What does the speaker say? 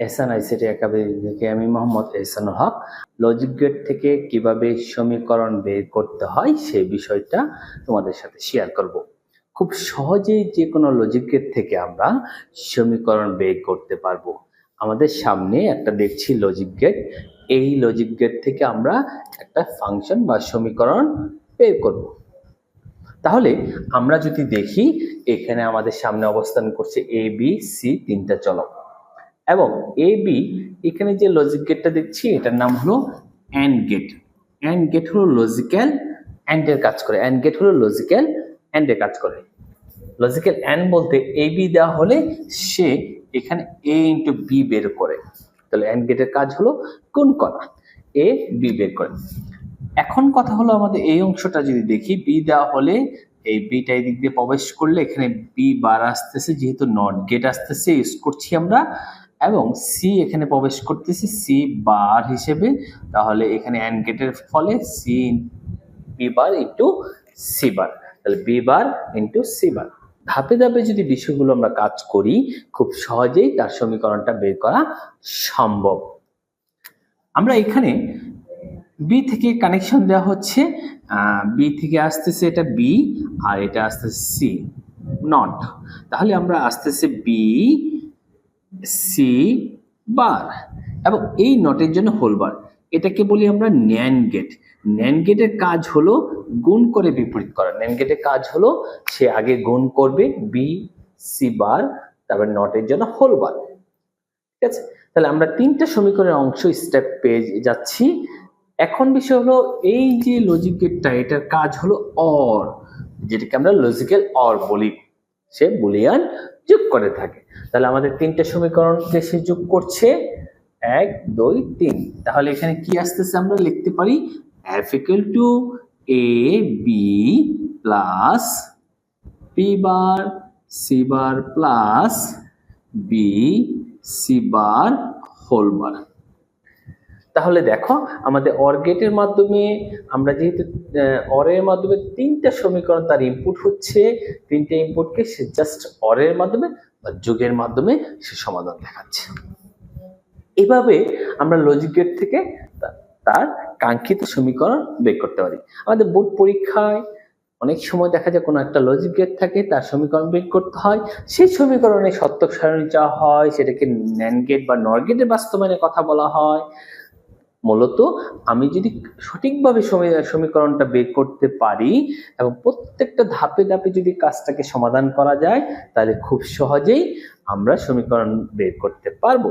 এহসান ICT academy থেকে আমি Mohammad Ehsanul Haque. Logic gate থেকে কীভাবে সমীকরণ বের করতে হয় সেই বিষয়টা তোমাদের সাথে শেয়ার করব। খুব সহজেই যে কোনো লজিক গেট থেকে আমরা সমীকরণ বের করতে পারব। আমাদের সামনে একটা দেখছি লজিক গেট এই লজিক গেট থেকে আমরা একটা ফাংশন বা সমীকরণ বের করব। তাহলে আমরা যদি দেখি, এখানে আমাদের সামনে অবস্থান করছে এ বি সি তিনটা চলক। এবং এ বি এখানে যে লজিক গেটটা দেখছি, এটার নাম হলো অ্যান্ড গেট অ্যান্ড গেট হলো লজিক্যাল অ্যান্ডের কাজ করে। অ্যান্ড গেট হলো লজিক্যাল অ্যান্ডের কাজ করে। লজিক্যাল অ্যান্ড বলতে এ বি দেওয়া হলে সে এখানে এ ইন্টু বি বের করে। তাহলে অ্যান্ড গেটের কাজ হলো কোন করা এ বি বের করে। এখন কথা হলো আমাদের এই অংশটা যদি দেখি বি দেওয়া হলে এই বিটা এই দিক দিয়ে প্রবেশ করলে এখানে বি বার আসতেছে, যেহেতু নট গেট আসতেছে ইউজ করছি আমরা। এবং সি এখানে প্রবেশ করতেছে সি বার হিসেবে। তাহলে এখানে অ্যান্ড গেটের ফলে C B bar into C bar তাহলে B bar into C bar ধাপে ধাপে যদি বিষয়গুলো আমরা কাজ করি, খুব সহজেই তার সমীকরণটা বের করা সম্ভব। আমরা এখানে বি থেকে কানেকশন দেওয়া হচ্ছে। বি থেকে আসতেছে এটা বি আর এটা আসতেছে সি নট তাহলে আমরা আসতেছে বি সি বার। এবং এই নটের জন্য হোল বার এটাকে বলি আমরা ন্যান গেট ন্যান গেটের কাজ হলো গুণ করে বিপরীত করা। ন্যান গেটের কাজ হলো সে আগে গুণ করবে বি সি বার তারপর নটের জন্য হোল বার ঠিক আছে? তাহলে আমরা তিনটা সমীকরণের অংশ স্টেপ পেয়ে যাচ্ছি। এখন বিষয় হলো এই যে লজিক গেটটা এটার কাজ হলো অর যেটাকে আমরা লজিক্যাল অর বলি। সে বুলিয়ান যোগ করে থাকে। তাহলে আমাদের তিনটে সমীকরণকে সে যোগ করছে? এক, দুই, তিন। তাহলে এখানে কি আসতেছে আমরা লিখতে পারি F equal to A B plus P bar C bar plus B C bar whole bar তাহলে দেখো, আমাদের অর গেটের মাধ্যমে আমরা যেহেতু অরের মাধ্যমে তিনটা সমীকরণ তার ইনপুট হচ্ছে, তিনটে ইনপুটকে সে জাস্ট অরের মাধ্যমে বা যোগের মাধ্যমে সে সমাধান দেখাচ্ছে। এভাবে আমরা লজিক গেট থেকে তার কাঙ্ক্ষিত সমীকরণ বের করতে পারি। আমাদের বোর্ড পরীক্ষায় অনেক সময় দেখা যায় কোনো একটা লজিক গেট থাকে, তার সমীকরণ বের করতে হয়। সেই সমীকরণে সত্যক সারণী চাওয়া হয়, সেটাকে ন্যান গেট বা নর গেটের বাস্তবায়নের কথা বলা হয়। মূলত আমি যদি সঠিকভাবে সমীকরণটা বের করতে পারি এবং প্রত্যেকটা ধাপে ধাপে যদি কাজটাকে সমাধান করা যায়, তাহলে খুব সহজেই আমরা সমীকরণ বের করতে পারব।